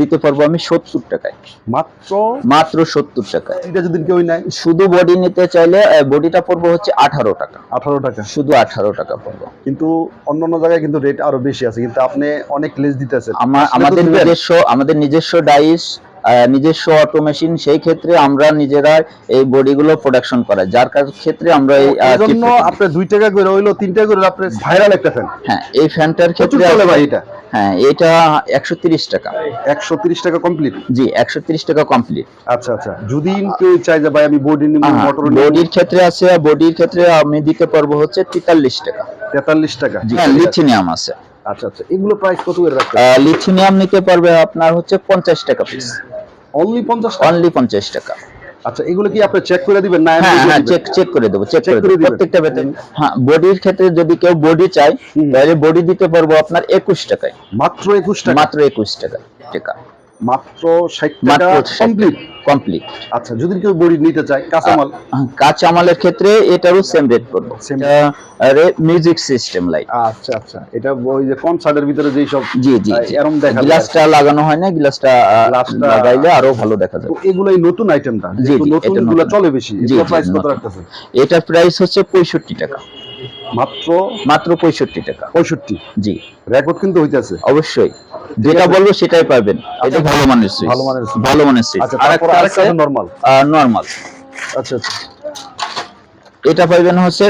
দিতে পারব আমি সত্তর টাকায়। মাত্র? মাত্র সত্তর টাকায়। এটা যদি কেউ নেয়? শুধু বডি নিতে চাইলে বডিটা পড়ব হচ্ছে আঠারো টাকা। আঠারো টাকা? শুধু আঠারো টাকা পড়ব কিন্তু অন্যান্য জায়গায় কিন্তু রেট আরও বেশি আছে কিন্তু আপনি অনেক লেস দিতেছেন। আমাদের নিজস্ব আমাদের নিজস্ব ডাইস নিজস্ব অটো মেশিন সেই ক্ষেত্রে আমরা নিজেরা এই বডিগুলো প্রোডাকশন করাই যার ক্ষেত্রে আমরা এই জন্য আপনি দুই টাকা করে হইল তিন টাকা করে আপনি ভাইরাল একটা ফ্যান হ্যাঁ এই ফ্যানটার ক্ষেত্রে ভাই এটা। হ্যাঁ এটা একশো তিরিশ টাকা। একশো তিরিশ টাকা কমপ্লিট জি একশো তিরিশ টাকা কমপ্লিট আচ্ছা আচ্ছা। যদি কেউ চাই যে ভাই আমি বডি নিব মোটর বডির ক্ষেত্রে আছে বডির ক্ষেত্রে আমি দিতে পারব হচ্ছে তেতাল্লিশ টাকা। তেতাল্লিশ টাকা। হ্যাঁ লিথিনিয়াম আছে। আচ্ছা আচ্ছা। এগুলো প্রাইস কত করে রাখতে লিথিনিয়াম নিতে পারবে আপনার হচ্ছে পঞ্চাশ টাকা পিস অনলি পঞ্চাশ টাকা? অনলি পঞ্চাশ টাকা। আচ্ছা এগুলো কি আপনি চেক করে দিবেন না হ্যাঁ হ্যাঁ চেক চেক করে দেব চেক করে প্রত্যেকটা বেতন হ্যাঁ বডির ক্ষেত্রে যদি কেউ বডি চায় তাহলে বডি দিতে পারব আপনার একুশ টাকায়। মাত্র একুশ টাকা? মাত্র একুশ টাকা টাকা। মাত্র টাকা কমপ্লিট কমপ্লিট আচ্ছা যদি কেউ বডি নিতে চায় কাঁচামাল? কাঁচামালের ক্ষেত্রে এটারও সেম রেট পড়বে। মিউজিক সিস্টেম লাইট আচ্ছা আচ্ছা। এটা ওই যে কনসার্টের ভিতরে যেই সব জি জি। এরম দেখা গ্লাসটা লাগানো হয় না গ্লাসটা লাগাইলে আরও ভালো দেখা যাবে এগুলাই নতুন আইটেমটা নতুন এটা গুলো চলে বেশি। জি, প্রাইস কত রাখতেছে? এটার প্রাইস হচ্ছে পঁয়ষট্টি টাকা। মাত্র মাত্র পঁয়ষট্টি টাকা। পঁয়ষট্টি? জি। রেকর্ড কিন্তু হইতেছে। অবশ্যই। যেটা বলব সেটাই পাবেন। এটা ভালো মানের সুইচ ভালো মানের। ভালো মানের সুইচ আচ্ছা আরেকটা নরমাল নর্মাল আচ্ছা আচ্ছা। এটা পাইবেন হচ্ছে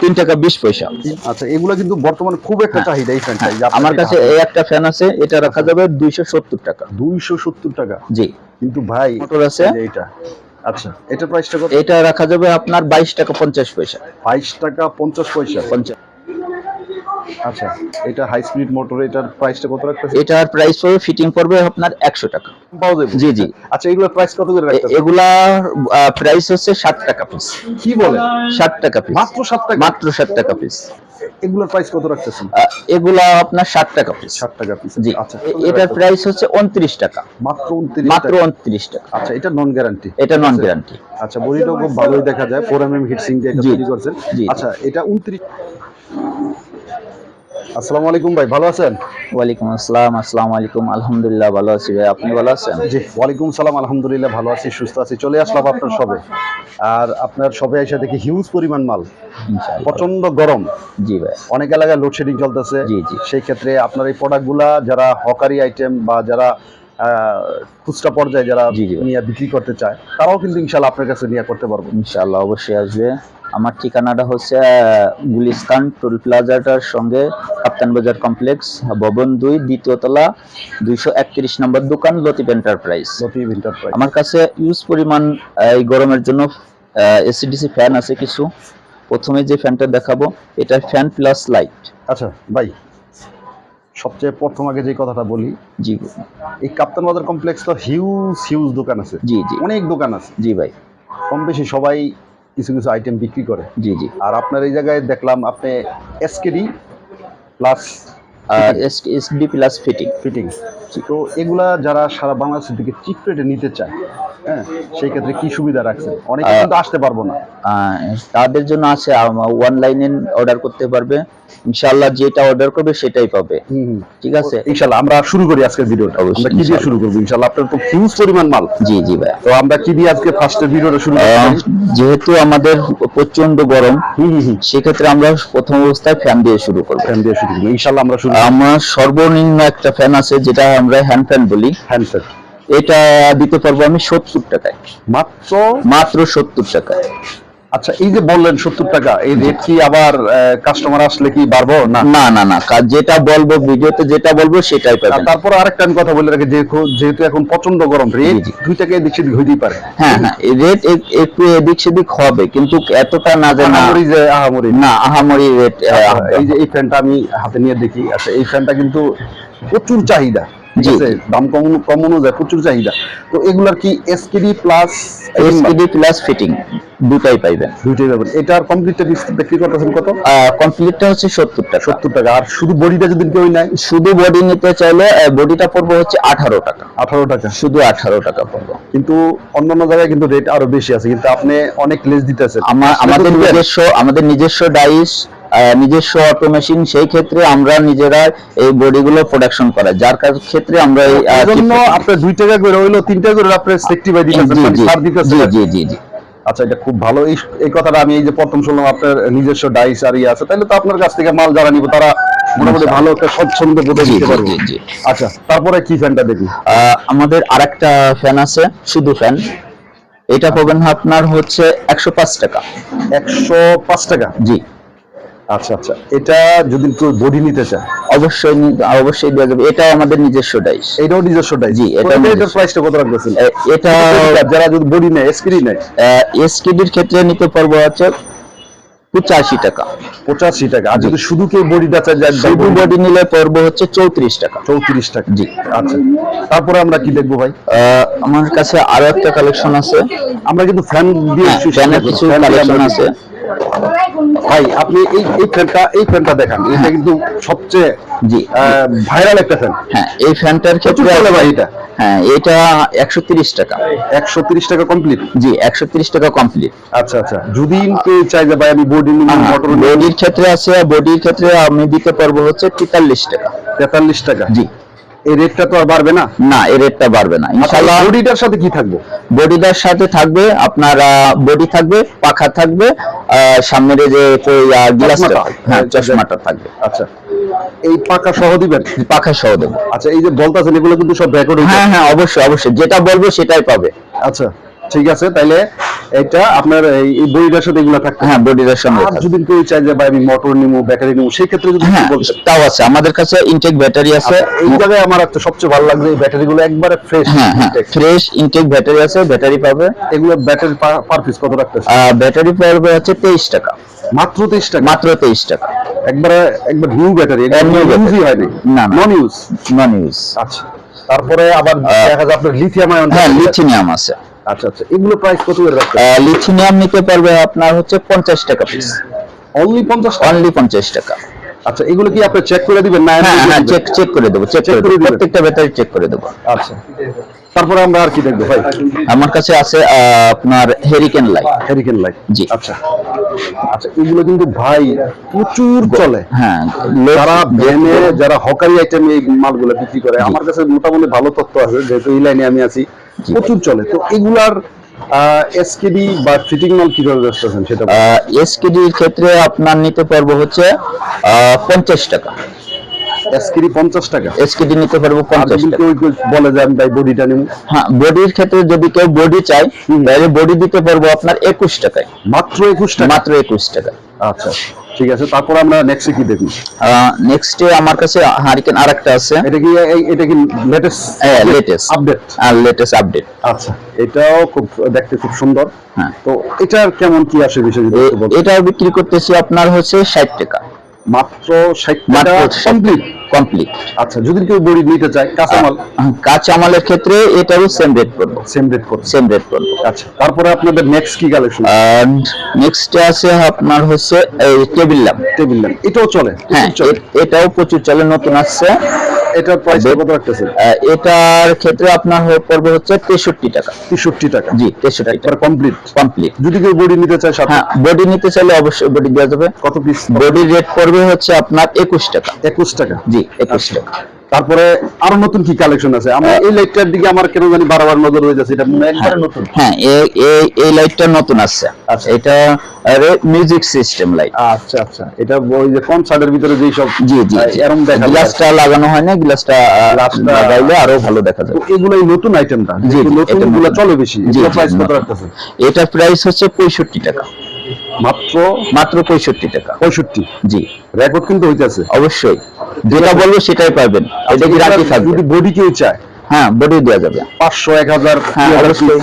তিন টাকা বিশ পয়সা। আচ্ছা এগুলো কিন্তু বর্তমানে খুব একটা চাহিদা এই ফ্যানটা হ্যাঁ, আমার কাছে এই একটা ফ্যান আছে এটা রাখা যাবে দুইশো সত্তর টাকা। দুইশো সত্তর টাকা। জি। কিন্তু ভাই মোটর আছে। এই এইটা। আচ্ছা এটা প্রাইসটা কত? এটা রাখা যাবে আপনার বাইশ টাকা পঞ্চাশ পয়সা। বাইশ টাকা পঞ্চাশ পয়সা। পঞ্চাশ। আচ্ছা এটা হাই স্পিড মোটর এটার প্রাইসটা কত রাখতেছে এটার প্রাইস পড়বে ফিটিং পড়বে আপনার একশো টাকা। পাওয়া যাবে? জি জি। আচ্ছা এগুলোর প্রাইস কত করে রাখতেছে এগুলার প্রাইস হচ্ছে ষাট টাকা পিস কি বলে? ষাট টাকা পিস মাত্র সাত টাকা? মাত্র ষাট টাকা পিস এগুলোর প্রাইস কত রাখতেছেন? এগুলা আপনার ষাট টাকা পিস ষাট টাকা পিস জি। আচ্ছা এটার প্রাইস হচ্ছে উনত্রিশ টাকা। মাত্র উনত্রিশ মাত্র টাকা। উনত্রিশ টাকা। আচ্ছা এটা নন গ্যারান্টি এটা নন গ্যারান্টি আচ্ছা বডিটাও খুব ভালোই দেখা যায়। ফোর এম এম হিটসিং দিয়ে এটা তৈরি করছেন। আচ্ছা এটা উনত্রিশ আসসালামু আলাইকুম ভাই ভালো আছেন? ওয়ালাইকুম আসসালাম আসসালামু আলাইকুম। আলহামদুলিল্লাহ ভালো আছি ভাই। আপনি ভালো আছেন? জি ওয়ালাইকুম সালাম আলহামদুলিল্লাহ ভালো আছি সুস্থ আছি। চলে আসলাম আপনার সবে আর আপনার সবে এসে দেখি হিউজ পরিমাণ মাল। প্রচণ্ড গরম। জি ভাই। অনেক এলাকায় লোডশেডিং চলতেছে। জি, জি। সেই ক্ষেত্রে আপনার এই প্রোডাক্টগুলা যারা হকারি আইটেম বা যারা খুচরা পর্যায়ে যারা। নিয়ে বিক্রি করতে চায় তারাও কিন্তু ইনশাল্লাহ আপনার কাছে নিয়ে করতে পারব। ইনশাআল্লাহ অবশ্যই আসবে। আমার ঠিকানাটা হচ্ছে গুলিস্তান টোল প্লাজাটার সঙ্গে কাপ্তান বাজার কমপ্লেক্স ভবন দুই দ্বিতীয় তলা দুইশো একত্রিশ নম্বর দোকান লতিফ এন্টারপ্রাইজ। লতিফ এন্টারপ্রাইজ। আমার কাছে ইউজ পরিমাণ এই গরমের জন্য এসিডিসি ফ্যান আছে কিছু। প্রথমে যে ফ্যানটা দেখাবো এটা ফ্যান প্লাস লাইট আচ্ছা ভাই সবচেয়ে প্রথম আগে যে কথাটা বলি জি। এই কাপ্তান বাজার কমপ্লেক্স তো হিউজ হিউজ দোকান আছে। জি জি। অনেক দোকান আছে। জি ভাই। কম বেশি সবাই কিছু কিছু আইটেম বিক্রি করে। জি জি। আর আপনার এই জায়গায় দেখলাম আপনি SKD plus SD plus fitting fitting তো এগুলা যারা সারা চিপ রেটে নিতে চায় হ্যাঁ সেই ক্ষেত্রে কি সুবিধা রাখছেন? অনেকে কিন্তু আসতে পারব না। তাদের জন্য আছে অনলাইনে অর্ডার করতে পারবে। ইনশাআল্লাহ যেটা অর্ডার করবে সেটাই পাবে। ঠিক আছে? ইনশাল্লাহ আমরা শুরু করি আজকের ভিডিওটা। আমরা কি দিয়ে শুরু করব? ইনশাল্লাহ আপনার তো হিউজ পরিমাণ মাল। জি জি ভাই। তো আমরা কি দিয়ে আজকে ফার্স্টের ভিডিওটা শুরু করছি যেহেতু আমাদের প্রচণ্ড গরম সেক্ষেত্রে আমরা প্রথম অবস্থায় ফ্যান দিয়ে শুরু করব। ফ্যান দিয়ে শুরু করব। ইনশাল্লাহ আমরা শুরু আমার সর্বনিম্ন একটা ফ্যান আছে যেটা আমরা হ্যান্ড ফ্যান বলি। হ্যান্ডসেট এটা দিতে পারব আমি সত্তর টাকায়। মাত্র? মাত্র সত্তর টাকায়। আচ্ছা এই যে বললেন সত্তর টাকা এই রেট কি আবার কাস্টমার আসলে কি বাড়বো? না? না না না যেটা বলব ভিডিওতে যেটা বলব সেটাই পাবেন। তারপর আরেকটা আমি কথা বলে রাখি যেহেতু- যেহেতু এখন প্রচণ্ড গরম রেট। দুই টাকা এদিক সেদিক হইতেই পারে। হ্যাঁ হ্যাঁ রেট একটু এদিক সেদিক হবে কিন্তু এতটা না যে আহামরি যে আহামরি। না আহামরি রেট এই যে এই ফ্যানটা আমি হাতে নিয়ে দেখি। আচ্ছা এই ফ্যানটা কিন্তু প্রচুর চাহিদা দাম কম কম অনুযায়ী প্রচুর চাহিদা। তো এগুলার কি SKD plus SPD plus fitting দুটাই পাইবেন। দুইটাই পাবেন। এটার কমপ্লিটটা বিক্রি করতেছেন কত? কমপ্লিটটা হচ্ছে সত্তর টাকা। সত্তর টাকা। আর শুধু বডিটা যদি কেউ নেয়? শুধু বডি নিতে চাইলে বডিটা পড়বে হচ্ছে আঠারো টাকা। আঠারো টাকা। শুধু আঠারো টাকা পড়বে। কিন্তু অন্যান্য জায়গায় কিন্তু রেট আরও বেশি আছে। কিন্তু আপনি অনেক লেস দিতেছেন। আমাদের নিজস্ব আমাদের নিজস্ব ডাইস নিজস্ব অটো মেশিন সেই ক্ষেত্রে আমরা নিজেরা এই বডিগুলো প্রোডাকশন করা যার কাজ- ক্ষেত্রে আমরা এই জন্য আপনার দুই টাকা করে হইল তিন টাকা করে আপনার সেফটি বাই দিতেছেন ছাড় দিতেছেন। জি জি জি। আচ্ছা এটা খুব ভালো। এই কথাটা আমি এই যে প্রথম শুনলাম আপনার নিজস্ব ডাইস আর ইয়ে আছে তাহলে তো আপনার কাছ থেকে মাল যারা নিব তারা মোটামুটি ভালো একটা স্বচ্ছন্দ বোধ দিতে জি, পারবে। জি, জি। আচ্ছা তারপরে কি ফ্যানটা দেখি? আমাদের আরেকটা ফ্যান আছে শুধু ফ্যান এটা পাবেন আপনার হচ্ছে একশো পাঁচ টাকা। একশো পাঁচ টাকা? জি। আচ্ছা আচ্ছা। এটা যদি কেউ বডি নিতে চায়? অবশ্যই অবশ্যই দেওয়া যাবে। এটাও আমাদের নিজস্ব ডাইস এটাও নিজস্ব ডাইস জি, এটা এটার প্রাইসটা কত রাখতেছেন? এটা যারা যদি বডি নেয় স্ক্রিন নেয়? এসকিডির ক্ষেত্রে নিতে পারব হচ্ছে পঁচাশি টাকা। পঁচাশি টাকা। আর যদি শুধু কেউ বডিটা শুধু বডি নিলে পড়ব হচ্ছে চৌত্রিশ টাকা। চৌত্রিশ টাকা। জি। আচ্ছা। তারপরে আমরা কি দেখব ভাই? আহ, আমার কাছে আরও একটা কালেকশন আছে। আমরা কিন্তু ফ্যান দিয়ে ফ্যানের কিছু কালেকশন আছে। ভাই আপনি এই এই ফ্যানটা এই ফ্যানটা দেখান। এটা কিন্তু সবচেয়ে জি। ভাইরাল একটা ফ্যান হ্যাঁ এই ফ্যানটার ক্ষেত্রে ভাই এটা? হ্যাঁ এটা একশো তিরিশ টাকা। একশো তিরিশ টাকা কমপ্লিট জি একশো তিরিশ টাকা কমপ্লিট আচ্ছা আচ্ছা। যদি কেউ চাই যে ভাই আমি বডি মোটর বডির ক্ষেত্রে আছে বডির ক্ষেত্রে আমি দিতে পারব হচ্ছে তেতাল্লিশ টাকা। তেতাল্লিশ টাকা। জি। এই রেটটা তো আর বাড়বে না? না এই রেটটা বাড়বে না। ইনশাল্লাহ বডিটার সাথে কি থাকবে? বডিটার সাথে থাকবে আপনার বডি থাকবে পাখা থাকবে আহ, সামনের এই যে গ্লাসটা হ্যাঁ চশমাটা থাকবে। আচ্ছা। এই পাকা সহ দিবেন? পাখা সহ দেবো। আচ্ছা এই যে বলতেছেন এগুলো কিন্তু সব হ্যাঁ হ্যাঁ অবশ্যই অবশ্যই। যেটা বলব সেটাই পাবে। আচ্ছা। ঠিক আছে তাইলে এটা আপনার এই- বডিটার সাথে এগুলো থাকবে হ্যাঁ বডিটার সঙ্গে আর যদি কেউ চাই যে ভাই আমি মোটর নিবো ব্যাটারি নিবো সেই ক্ষেত্রে যদি হ্যাঁ তাও আছে। আমাদের কাছে ইনটেক ব্যাটারি আছে। আচ্ছা, এই জায়গায় আমার একটা সবচেয়ে ভালো লাগছে এই ব্যাটারি গুলো একবারে ফ্রেশ হ্যাঁ হ্যাঁ ফ্রেশ ইনটেক ব্যাটারি আছে ব্যাটারি পাবে। এগুলো ব্যাটারি পার পিস কত রাখতেছে? ব্যাটারি পড়বে হচ্ছে তেইশ টাকা। মাত্র তেইশ টাকা? মাত্র তেইশ টাকা। একবারে একবার নিউ ব্যাটারি। ইউজই হয়নি। না, না। নন ইউজ নন ইউজ আচ্ছা তারপরে আবার দেখা যায় আপনার লিথিয়াম আয়ন হ্যাঁ লিথিনিয়াম আছে। আচ্ছা আচ্ছা এগুলো প্রাইস কত করে লিথিনিয়াম নিতে পারবে আপনার হচ্ছে পঞ্চাশ টাকা পিস অনলি পঞ্চাশ টাকা? অনলি পঞ্চাশ টাকা। আচ্ছা এগুলো কি আপনি চেক করে দিবেন না হ্যাঁ হ্যাঁ চেক চেক করে দেবো চেক করে দেবো। প্রত্যেকটা ব্যাটারি চেক করে দেবো। আচ্ছা তারপরে আমরা আর কি দেখব ভাই? আমার কাছে আছে আপনার হেরিকেন লাইট হ্যারিকেন লাইট জি। আচ্ছা আচ্ছা এগুলো কিন্তু ভাই প্রচুর চলে। হ্যাঁ যারা ভ্যানে যারা হকারি আইটেম এই মালগুলো বিক্রি করে আমার কাছে মোটামুটি ভালো তথ্য আছে যেহেতু এই লাইনে আমি আছি। প্রচুর চলে। তো এগুলার এসকেডি বা ফিটিং মাল কীভাবে ব্যস্ত আছেন সেটা এসকেডির ক্ষেত্রে আপনার নিতে পারব হচ্ছে পঞ্চাশ টাকা। এসকেডি পঞ্চাশ টাকা? এসকেডি নিতে পারব পঞ্চাশ টাকা। কেউ কেউ বলে যে আমি ভাই বডিটা নিব হ্যাঁ বডির ক্ষেত্রে যদি কেউ বডি চাই তাহলে বডি দিতে পারব আপনার একুশ টাকায়। মাত্র একুশ টাকা? মাত্র একুশ টাকা। আচ্ছা। ঠিক আছে তারপর আমরা নেক্সটে কি দেখি? নেক্সটে আমার কাছে হারিকেন আরেকটা আছে। এটা কি এটা কি লেটেস্ট হ্যাঁ লেটেস্ট আপডেট আর লেটেস্ট আপডেট আচ্ছা এটাও খুব দেখতে খুব সুন্দর। হ্যাঁ। তো এটার কেমন কি আসে বিষয়। এটা বিক্রি করতেছি আপনার হচ্ছে ষাট টাকা। মাত্র মাত্র কমপ্লিট কমপ্লিট আচ্ছা যদি কেউ বডি নিতে চায় কাঁচামাল? কাঁচামালের ক্ষেত্রে এটারও সেম রেট পড়ব। সেম রেট করছে সেম রেট করব আচ্ছা তারপরে আপনাদের নেক্সট কি কালেকশন নেক্সট আছে আপনার হচ্ছে এই টেবিল ল্যাম্প টেবিল ল্যাম্প এটাও চলে হ্যাঁ এটাও প্রচুর চলে নতুন আসছে। এটার প্রাইস কত রাখতেছেন? এটার ক্ষেত্রে আপনার হয়ে পড়বে হচ্ছে তেষট্টি টাকা। তেষট্টি টাকা। জি তেষট্টি একবার টাকা কমপ্লিট কমপ্লিট যদি কেউ বডি নিতে চায় সাথে হ্যাঁ বডি নিতে চাইলে অবশ্যই বডি দেওয়া যাবে। কত পিস বডি রেট পড়বে হচ্ছে আপনার একুশ টাকা। একুশ টাকা। জি একুশ আচ্ছা। টাকা। তারপরে আরও নতুন কি কালেকশন আছে? আমরা এই লাইটটার দিকে আমার কেন জানি বারবার নজর হয়ে যাচ্ছে এটা একবারে নতুন। হ্যাঁ এই- এই এই লাইটটা নতুন আসছে। আচ্ছা। এটা আরে মিউজিক সিস্টেম লাইট আচ্ছা আচ্ছা। এটা ওই যে কনসার্টের ভিতরে যেই সব জি জি এরম দেখা গ্লাসটা লাগানো হয় না গ্লাসটা গ্লাসটা- লাগাইলে আরও ভালো দেখা তো যাবে এগুলোই নতুন আইটেমটা নতুনগুলো চলে বেশি। এটা প্রাইস কত। রাখতেছে? এটার প্রাইস হচ্ছে পঁয়ষট্টি টাকা। মাত্র মাত্র পঁয়ষট্টি টাকা। পঁয়ষট্টি? জি। রেকর্ড কিন্তু হইতেছে? অবশ্যই। যেটা বলব সেটাই পারবেন। এটা কি রাখি থাকবে? যদি বডি কেউ চায়? হ্যাঁ বডি দেওয়া যাবে। পাঁচশো এক হাজার হ্যাঁ।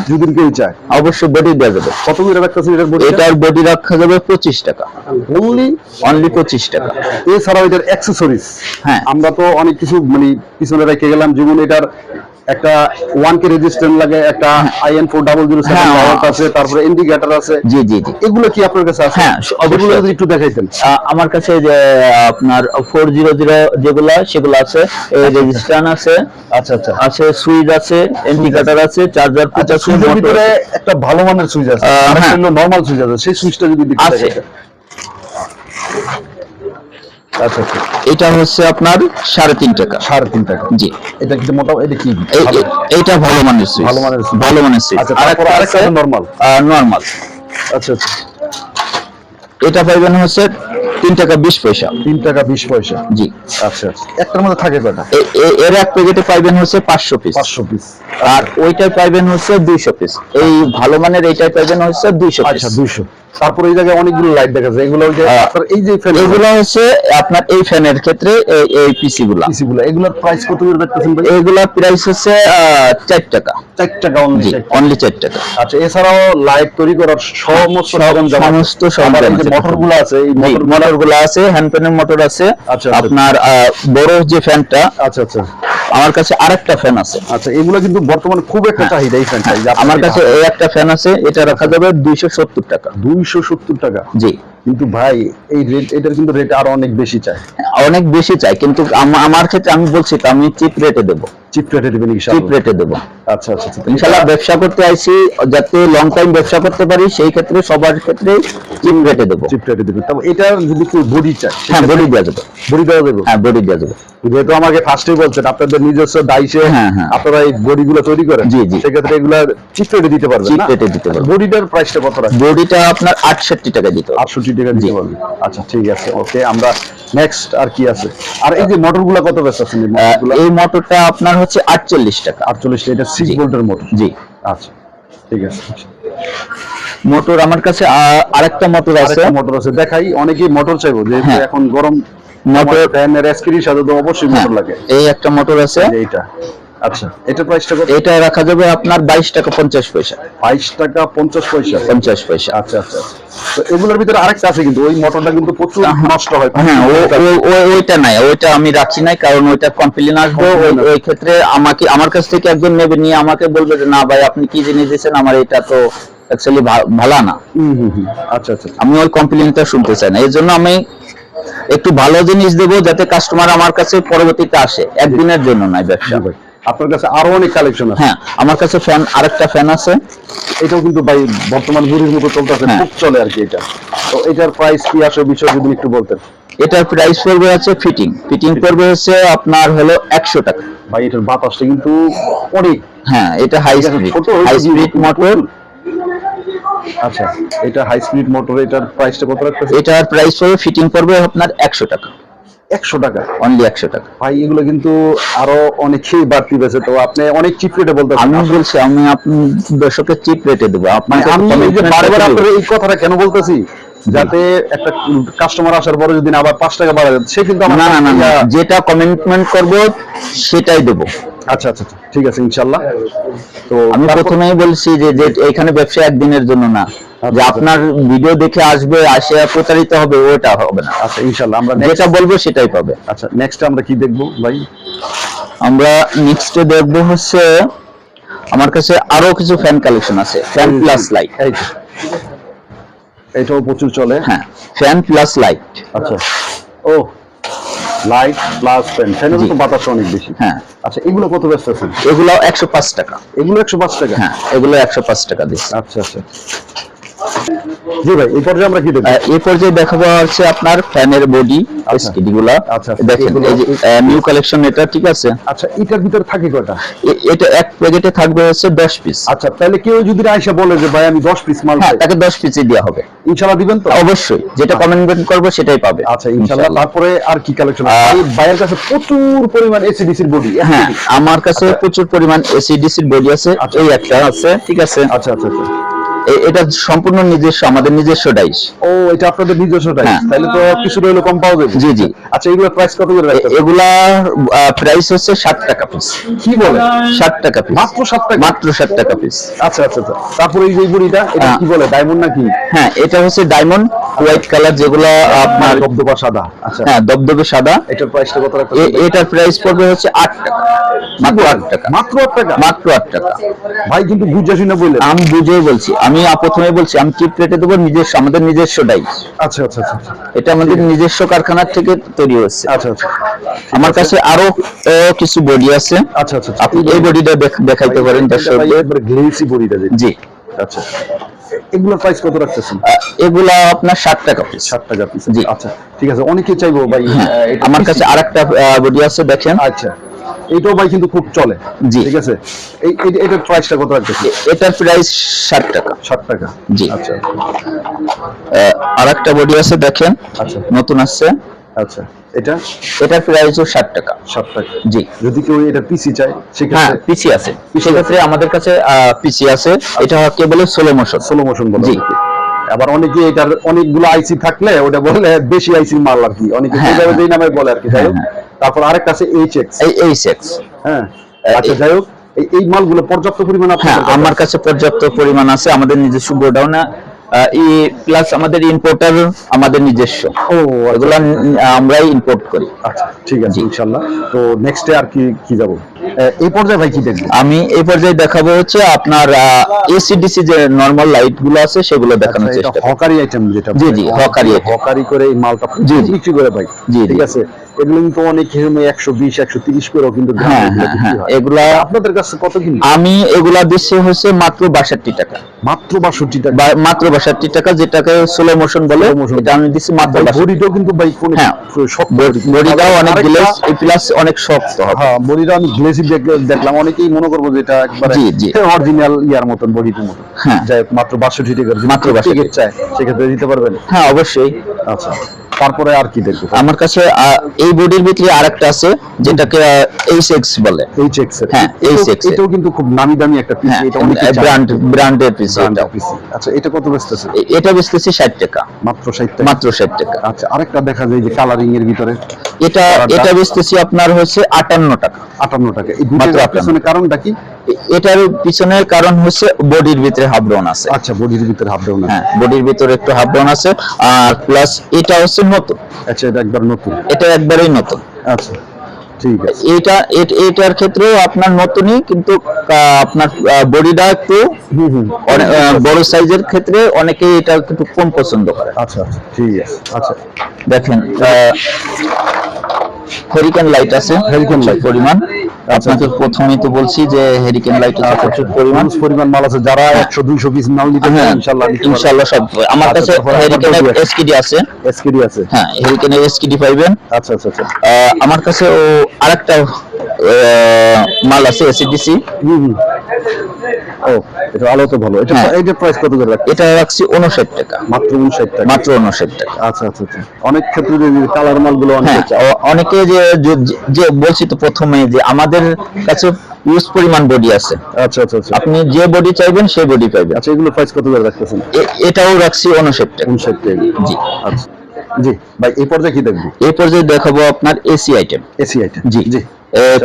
যদি কেউ চায়? অবশ্যই বডি দেওয়া যাবে। কত করে রাখতেছে এটার বডি এটার বডি রাখা যাবে পঁচিশ টাকা। অনলি অনলি পঁচিশ টাকা। এছাড়াও এটার অ্যাক্সেসরিজ হ্যাঁ। আমরা তো অনেক কিছু মানে পিছনে রেখে গেলাম। যেমন এটার একটা ওয়ান কে রেজিস্ট্যান্ট লাগে একটা আইএন ফোর ডাবল জিরো। আছে তারপরে ইন্ডিকেটর আছে। জি জি জি। এগুলো কি আপনার কাছে আছে? হ্যাঁ, অবশ্যই। যদি একটু দেখাইতেন। আমার কাছে যে আপনার ফোর জিরো জিরো যেগুলো সেগুলো আছে। রেজিস্ট্রান আছে। আচ্ছা আচ্ছা। আছে সুইচ আছে ইন্ডিকেটর আছে। চার্জার আচ্ছা সুইচের ভিতরে একটা ভালো মানের সুইচ আছে হ্যাঁ। নরমাল সুইচ আছে সেই সুইচটা যদি আছে। আচ্ছা আচ্ছা। এটা হচ্ছে আপনার সাড়ে তিন টাকা। সাড়ে তিন টাকা। জি। এটা কিন্তু মোটামুটি এটা কি? এই ভালো? মানের সুইচ ভালো মানের। ভালো মানের সুইচ আচ্ছা আর তারপর আরেকটা আছে নরমাল আচ্ছা আচ্ছা। এটা পাইবেন হচ্ছে তিন টাকা বিশ পয়সা। তিন টাকা বিশ পয়সা। জি। আচ্ছা আচ্ছা। একটার মধ্যে থাকে এর এক প্যাকেটে পাইবেন হচ্ছে পাঁচশো পিস পাঁচশো পিস আর ওইটাই পাইবেন হচ্ছে দুইশো পিস এই ভালো মানের এইটাই পাইবেন হচ্ছে দুইশো আচ্ছা দুইশো। তারপর এই জায়গায় অনেকগুলো লাইট দেখা যায়। এগুলো হ্যাঁ। আপনার এই যে ফ্যান এগুলো হচ্ছে আপনার এই ফ্যানের ক্ষেত্রে এই- পিসি গুলা। পিসি গুলো। এগুলোর প্রাইস কত করে দেখতেছেন ভাই? এগুলা প্রাইস হচ্ছে টাকা। চার টাকা টাকা। অনলি চার টাকা। আচ্ছা এছাড়াও লাইট তৈরি করার সমস্ত। সমস্ত সরঞ্জাম এই আছে। মোটরগুলো আছে এই মোটর মোটরগুলো আছে হ্যান্ড ফ্যানের মোটর আছে। আচ্ছা, আচ্ছা। আপনার বড় যে ফ্যানটা আচ্ছা আচ্ছা। আমার কাছে আরেকটা ফ্যান আছে। আচ্ছা এগুলো কিন্তু বর্তমানে খুব একটা চাহিদা এই ফ্যানটা আমার কাছে এই একটা ফ্যান আছে এটা রাখা যাবে দুইশো সত্তর টাকা। দুইশো সত্তর টাকা। জি। কিন্তু ভাই এই রেট এটার কিন্তু রেট আরও অনেক বেশি চাই। অনেক বেশি চাই কিন্তু আমার ক্ষেত্রে আমি বলছি তো আমি চিপ রেটে দেবো। চিপ রেটে দেবেন চিপ রেটে দেবো। আচ্ছা আচ্ছা আচ্ছা। ইনশাল্লাহ ব্যবসা করতে আইছি যাতে লং টাইম ব্যবসা করতে পারি সেই ক্ষেত্রে সবার ক্ষেত্রে চিপ রেটে দেবো। চিপ রেটে দেবেন তবে এটার যদি একটু বডি চাই হ্যাঁ বডি দেওয়া যাবে। বডি দেওয়া যাবে? হ্যাঁ বডি দেওয়া যাবে। যেহেতু আমাকে ফার্স্টে বলছেন আপনাদের নিজস্ব ডাইসে হ্যাঁ, হ্যাঁ। আপনারা এই বডি গুলো তৈরি করেন জি, জি। সেক্ষেত্রে এগুলা চিপ রেটে দিতে পারবেন চিপ রেটে দিতে পারব। বডিটার প্রাইসটা কত রাখবেন? বডিটা আপনার আটষট্টি টাকা দিতে হবে। আটষট্টি টাকা দিতে জি। আচ্ছা ঠিক আছে ওকে আমরা নেক্সট আর কি আছে? আর এই যে মোটরগুলো কত ব্যস্ত আছেন? এই মোটরটা আপনার হচ্ছে আটচল্লিশ টাকা। আটচল্লিশ এটা সিক্স ভোল্টের মোটর জি। আচ্ছা ঠিক আছে। মোটর আমার কাছে আরেকটা মোটর আছে। মোটর আছে। দেখাই অনেকেই মোটর চাইব যেহেতু হ্যাঁ। এখন গরম মোটর ফ্যানের এসকিরির সাথে তো অবশ্যই হ্যাঁ, মোটর লাগে। এই একটা মোটর আছে। এইটা। আচ্ছা এটার প্রাইসটা কত? এটা রাখা যাবে আপনার বাইশ টাকা পঞ্চাশ পয়সা। বাইশ টাকা পঞ্চাশ পয়সা? পঞ্চাশ পয়সা। আচ্ছা আচ্ছা তো এগুলোর ভিতরে আরেকটা আছে কিন্তু ওই মোটরটা কিন্তু প্রচুর নষ্ট হয় হ্যাঁ ও- ও- ও- ওইটা নাই ওইটা আমি নাই কারণ ওইটা কমপ্লেন আসবে ওই ক্ষেত্রে আমাকে আমার কাছ থেকে একজন নেবে নিয়ে আমাকে বলবে যে না ভাই আপনি কি জিনিস দিয়েছেন? আমার এটা তো অ্যাকচুয়ালি ভালো না। হুম, হুম, হুম। আচ্ছা আচ্ছা আমি ওই কমপ্লেনটা শুনতে চাই না। এই জন্য আমি একটু ভালো জিনিস দেবো যাতে কাস্টমার আমার কাছে পরবর্তীতে আসে একদিনের জন্য নয় ব্যবসা। ভাই। আপনার কাছে আরও অনেক কালেকশন আছে। হ্যাঁ আমার কাছে ফ্যান আরেকটা ফ্যান আছে। এটাও কিন্তু ভাই বর্তমান বুড়ির মতো চলতেছে হ্যাঁ। খুব চলে আর কি এটা। তো এটার প্রাইস কি আসে বিষয় যদি একটু বলতেন। এটার প্রাইস পড়বে হচ্ছে ফিটিং ফিটিং পড়বে হচ্ছে আপনার হলো একশো টাকা। ভাই এটার বাতাসটা কিন্তু অনেক। হ্যাঁ এটা high speed high speed motor আচ্ছা এটা হাই স্পিড মোটর এটার প্রাইসটা কত রাখতেছে এটার প্রাইস পড়বে ফিটিং পড়বে আপনার একশো টাকা। একশো টাকা। অনলি একশো টাকা। ভাই এগুলো কিন্তু আরও অনেকেই বাড়তি পেয়েছে তো আপনি অনেক চিপ রেটে বলতে আমি বলছি আমি আপনি দর্শকের চিপ রেটে দেবো। আপনি আমি আপনার এই কথাটা কেন বলতেছি? যাতে একটা কাস্টমার আসার পরে যদি আবার পাঁচ টাকা বাড়া যায় সে কিন্তু না না না যেটা কমিটমেন্ট করব সেটাই দেবো। আচ্ছা আচ্ছা আচ্ছা, ঠিক আছে ইনশাল্লাহ তো আমি প্রথমেই বলছি যে এখানে ব্যবসা একদিনের জন্য না। যে আচ্ছা। আপনার ভিডিও দেখে আসবে আসে প্রতারিত হবে ওটা হবে না। আচ্ছা ইনশাল্লাহ আমরা যেটা বলব সেটাই পাবে। আচ্ছা নেক্সট আমরা কি দেখব ভাই? আমরা নেক্সটে দেখব হচ্ছে আমার কাছে আরও কিছু ফ্যান কালেকশন আছে ফ্যান প্লাস লাইট। এটাও প্রচুর চলে। হ্যাঁ ফ্যান প্লাস লাইট আচ্ছা। ও লাইট প্লাস ফ্যান ফ্যানের। তো বাতাস অনেক বেশি। হ্যাঁ। আচ্ছা এগুলো কত ব্যস্ত আছেন? এগুলো একশো পাঁচ টাকা। এগুলো একশো পাঁচ টাকা? হ্যাঁ এগুলো একশো পাঁচ টাকা দিচ্ছে। আচ্ছা আচ্ছা। জি ভাই এই পর্যায়ে আমরা কি দেখব? এই পর্যায়ে দেখাবো হচ্ছে আপনার ফ্যানের বডি আচ্ছা। গুলা আচ্ছা, দেখেন এই যে নিউ কালেকশন এটা ঠিক আছে? আচ্ছা এটার ভিতরে থাকে কয়টা? এটা এক প্যাকেটে থাকবে হচ্ছে দশ পিস আচ্ছা তাহলে কেউ যদি আইসা বলে যে ভাই আমি দশ পিস মাল হ্যাঁ তাকে দশ পিসই দেওয়া হবে। ইনশাল্লাহ দিবেন তো? অবশ্যই যেটা কমেন্ট করব সেটাই পাবে। আচ্ছা ইনশাল্লাহ তারপরে আর কি কালেকশন ভাইয়ের কাছে প্রচুর পরিমাণ এসিডিসির বডি হ্যাঁ আমার কাছে প্রচুর পরিমাণ এসিডিসির বডি আছে। আচ্ছা। এই একটা আছে ঠিক আছে? আচ্ছা আচ্ছা আচ্ছা। এটা সম্পূর্ণ নিজস্ব আমাদের নিজস্ব ডাইস ও এটা আপনাদের নিজস্ব টাইপ হ্যাঁ। তাহলে তো কিছু রইল কম পাওয়া যাবে। জি, জি। আচ্ছা এগুলোর প্রাইস কত করে রাখতে এগুলা প্রাইস হচ্ছে ষাট টাকা পিস কি বলে? ষাট টাকা পিস মাত্র ষাট টাকা? মাত্র ষাট টাকা পিস আচ্ছা আচ্ছা আচ্ছা। তারপরে এই যে বুড়িটা এটা হ্যাঁ। কি বলে ডায়মন্ড নাকি? হ্যাঁ এটা হচ্ছে ডায়মন্ড হোয়াইট কালার যেগুলো আপনার দবদবা সাদা। আচ্ছা। হ্যাঁ দবদবে সাদা। এটার প্রাইসটা কত রাখতে এটার প্রাইস পড়বে হচ্ছে আট টাকা। মাত্র আট টাকা। মাত্র আট টাকা? মাত্র আট টাকা। ভাই কিন্তু বুঝা শুনে বললেন আমি বুঝেই বলছি। আমি আ- প্রথমে বলছি আমি চিপ রেটে দেবো নিজস্ব আমাদের নিজস্ব ডাই আচ্ছা আচ্ছা আচ্ছা আচ্ছা। এটা আমাদের নিজস্ব কারখানা থেকে তৈরি হচ্ছে আচ্ছা আচ্ছা। আমার কাছে আরও কিছু বডি আছে। আচ্ছা আচ্ছা আপনি এই বডিটা দেখাইতে পারেন দর্শকদের। গ্লেসি বড়িটা জি। আচ্ছা। এগুলোর প্রাইস কত রাখতেছেন? আহ, আপনার ষাট টাকা পিস ষাট টাকা পিস জি। আচ্ছা ঠিক আছে অনেকে চাইব ভাই হ্যাঁ, আহ, এটা আমার কাছে আরেকটা বডি আছে দেখেন। আচ্ছা এইটাও ভাই কিন্তু খুব চলে। জি। ঠিক আছে এই এটার প্রাইসটা কত রাখতেছেন? এ- এটার প্রাইস ষাট টাকা। ষাট টাকা? জি। আচ্ছা। আর একটা বডি আছে দেখেন। আচ্ছা। নতুন আসছে। আচ্ছা। এটা? এটার প্রাইসও ষাট টাকা। ষাট টাকা। জি। যদি কেউ এটা পিসি চায় হ্যাঁ পিসি আছে। সেক্ষেত্রে আমাদের কাছে পিসি আছে। এটা মোশন স্লো মোশন বলে জি। আবার অনেকে এটার অনেকগুলো আইসি থাকলে ওটা বলে বেশি আইসি মাল আর কি। অনেকে হ্যাঁ, হ্যাঁ। যেই নামে বলে আর কি। যাই হ্যাঁ, তারপর আরেকটা আছে এইচ এক্স এই এই সেক্স হ্যাঁ আচ্ছা যাই হোক এই- মালগুলো পর্যাপ্ত পরিমাণ আমার কাছে পর্যাপ্ত পরিমাণ আছে। আমাদের নিজস্ব গোডাউনে প্লাস আমাদের ইম্পোর্টার আমাদের নিজস্ব। ও এগুলো আমরাই ইম্পোর্ট করি। আচ্ছা ঠিক আছে ইনশাল্লাহ তো নেক্সট আর কি কি যাব? এই পর্যায়ে ভাই কি দেখবেন? আমি এই পর্যায়ে দেখাবো হচ্ছে আপনার এসিডিসি যে নর্মাল লাইটগুলো আছে সেগুলো দেখানোর আচ্ছা, চেষ্টা হকারি আইটেম যেটা জি, জি, হকারি। হকারি করে এই মালটা জি, জি। বিক্রি করে ভাই। জি, ঠিক আছে? এগুলো কিন্তু অনেক একশো বিশ একশো তিরিশ করেও কিন্তু হ্যাঁ এগুলো হ্যাঁ হ্যাঁ। এগুলা আপনাদের কাছে কত কিনবে আমি এগুলা দিচ্ছি হচ্ছে মাত্র বাষট্টি টাকা। মাত্র বাষট্টি টাকা। মাত্র বাষট্টি টাকা যেটাকে স্লো মোশন বলে এটা আমি দিচ্ছি মাত্র বডিটাও কিন্তু ভাই কোন। বডিটাও অনেক গ্লেস প্লাস অনেক শক্ত হ্যাঁ বডিটা আমি গ্লেসি দেখলাম। অনেকেই মনে করব যে এটা একবারে। অরিজিনাল ইয়ার মতন বডিটার মতন। হ্যাঁ। যাই হোক, মাত্র বাষট্টি টাকা। মাত্র কেউ 62 সেক্ষেত্রে দিতে পারবেন? হ্যাঁ অবশ্যই। আচ্ছা। তারপরে আর কি দেখব? আমার কাছে এই বডির ভিতরে আরেকটা আছে যেটাকে এইচ এক্স বলে। এইচএক্স হ্যাঁ, এইচএক্স এটাও কিন্তু খুব নামি দামি একটা পিস হ্যাঁ এটা অনেক ব্র্যান্ড ব্র্যান্ডের পিস এটা আচ্ছা এটা কত বেচতেছে? এটা বেচতেছে 60 টাকা। মাত্র ষাট টাকা। মাত্র ষাট টাকা। আচ্ছা আরেকটা দেখা যায় যে কালারিং এর ভিতরে। এটা এটা বেচতেছি আপনার হচ্ছে আটান্ন টাকা। আটান্ন টাকা। এই মাত্র দুটো 58 পিছনে কারণটা কি? এটার পিছনের কারণ হচ্ছে বডির ভিতরে হাফ ডাউন আছে। আচ্ছা বডির ভিতরে হাবড়ন ডাউন হ্যাঁ বডির ভিতরে একটু হাফ ডাউন আছে। আর প্লাস এটা হচ্ছে নতুন। আচ্ছা এটা একবার নতুন। এটা একবারেই নতুন। আচ্ছা। ঠিক আছে। এটা এট- এটার ক্ষেত্রেও আপনার নতুনই কিন্তু আহ, আপনার বডিটা একটু বড় সাইজের ক্ষেত্রে অনেকেই এটা একটু কম পছন্দ করে। আচ্ছা আচ্ছা ঠিক আছে। আচ্ছা। দেখেন হেরিকেন লাইট আছে Hurricane লাইট পরিমাণ। আপনাকে প্রথমেই তো বলছি যে হেরিকেন লাইট আছে প্রচুর পরিমাণ। পরিমাণ মাল আছে যারা একশো দুইশো পিস মাল নিতে হ্যাঁ ইনশাল্লাহ ইনশাআল্লাহ সব আমার কাছে আবার এসকিডি আছে। এসকেডি আছে। হ্যাঁ হেরিকেনের এসকিডি পাইবেন। আচ্ছা আচ্ছা আচ্ছা। আমার কাছে ও আরেকটা মাল আছে এসিডিসি ও এটা আলো তো ভালো। এটা হ্যাঁ। প্রাইস কত করে রাখছে এটা রাখছি উনষাট টাকা। মাত্র উনষাট টাকা? মাত্র উনষাট টাকা। আচ্ছা আচ্ছা আচ্ছা। অনেক ক্ষেত্রে কালার মালগুলো অনেক হ্যাঁ অনেকে যে যে- যে বলছি তো প্রথমে যে আমাদের কাছে ইউজ পরিমাণ বডি আছে। আচ্ছা আচ্ছা আপনি যে বডি চাইবেন সেই বডি পাইবেন। আচ্ছা এগুলো প্রাইস কত করে রাখতেছেন? এ- এটাও রাখছি টাকা। টাকা। জি। আচ্ছা। জি। ভাই এই পর্যায়ে কি দেখব? এই পর্যায়ে দেখাবো আপনার এসি আইটেম এসি আইটেম জি। জি।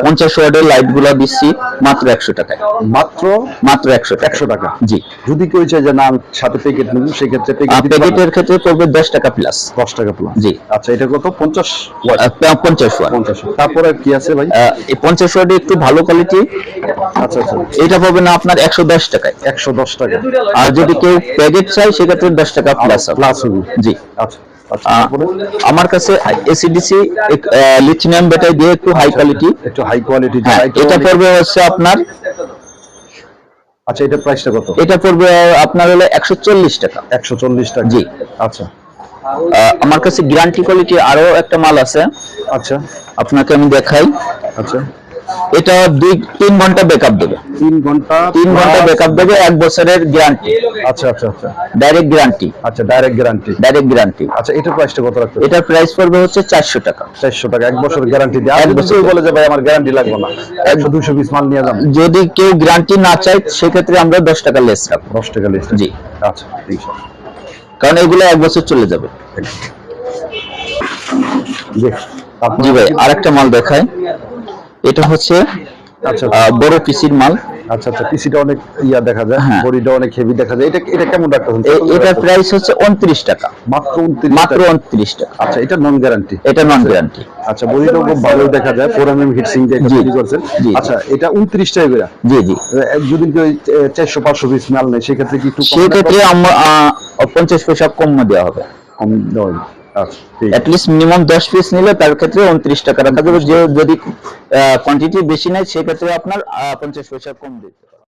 পঞ্চাশ ওয়ার্ডের লাইটগুলা দিচ্ছি মাত্র একশো টাকায়। মাত্র? মাত্র একশো একশো টাকা? জি। যদি কেউ চায় যে না সাথে প্যাকেট নেব সেক্ষেত্রে প্যাকেটের ক্ষেত্রে পড়বে দশ টাকা প্লাস দশ টাকা প্লাস জি। আচ্ছা এটা কত? পঞ্চাশ পঞ্চাশ ওয়ার্ড। পঞ্চাশ তারপরে কি আছে ভাই? এই পঞ্চাশ ওয়ার্ডে একটু ভালো কোয়ালিটি আচ্ছা আচ্ছা। এটা পাবে না আপনার একশো দশ টাকায়। একশো দশ টাকা। আর যদি কেউ প্যাকেট চাই সেক্ষেত্রে দশ টাকা প্লাস প্লাস হবে। জি। আচ্ছা। আমার কাছে এসিডিসি লিথিয়াম ব্যাটারি দিয়ে একটু হাই কোয়ালিটি একটু হাই কোয়ালিটি হ্যাঁ এটা পড়বে হচ্ছে আপনার আচ্ছা এটা প্রাইসটা কত? এটা পড়বে আপনার হলো একশো চল্লিশ টাকা। একশো চল্লিশ টাকা। জি। আচ্ছা। আমার কাছে গ্যারান্টি কোয়ালিটি আরও একটা মাল আছে। আচ্ছা। আপনাকে আমি দেখাই। আচ্ছা। এটা দুই তিন ঘণ্টা ব্যাকআপ দেবে। তিন ঘণ্টা তিন ঘণ্টা ব্যাকআপ দেবে এক বছরের গ্যারান্টি আচ্ছা আচ্ছা আচ্ছা। ডাইরেক্ট গ্যারান্টি আচ্ছা ডাইরেক্ট গ্যারান্টি ডাইরেক্ট গ্যারান্টি আচ্ছা এটার প্রাইসটা কত রাখতে এটার প্রাইস পড়বে হচ্ছে চারশো টাকা। চারশো টাকা এক বছর গ্যারান্টি দিয়ে। এক যদি বছর। কেউ বলে যে ভাই আমার গ্যারান্টি লাগবে না। পিস মাল নিয়ে যদি কেউ গ্যারান্টি না চায় সেক্ষেত্রে আমরা দশ টাকা লেস রাখব। দশ টাকা লিস্ট জি। আচ্ছা ঠিক আছে। কারণ এগুলো এক বছর চলে যাবে। জি। ভাই আরেকটা মাল দেখায় এটা হচ্ছে আচ্ছা। বড় পিসির মাল। আচ্ছা আচ্ছা পিসিটা অনেক ইয়া দেখা যায় হ্যাঁ। বডিটা অনেক হেভি দেখা যায়। এটা এটা কেমন রাখতেছেন? এ- প্রাইস হচ্ছে উনত্রিশ টাকা। মাত্র টাকা। আচ্ছা এটা নন গ্যারান্টি এটা নন গ্যারান্টি আচ্ছা বডিটাও খুব ভালো দেখা যায় four M M heat sink দিয়ে তৈরি করছেন। আচ্ছা এটা উনত্রিশ টাকা করে। জি জি। যদি কেউ চারশো পাঁচশো পিস মাল নেয় সেক্ষেত্রে কি একটু সেক্ষেত্রে আমরা আহ, পঞ্চাশ পয়সা কম দেওয়া হবে। কম দেওয়া যাবে? আচ্ছা অ্যাটলিস্ট মিনিমাম দশ পিস নিলে তার ক্ষেত্রে উনত্রিশ টাকা। রাখা যাবে যদি কোয়ান্টিটি বেশি নেয়, সেক্ষেত্রে আপনার পঞ্চাশ পয়সা কম দিতে।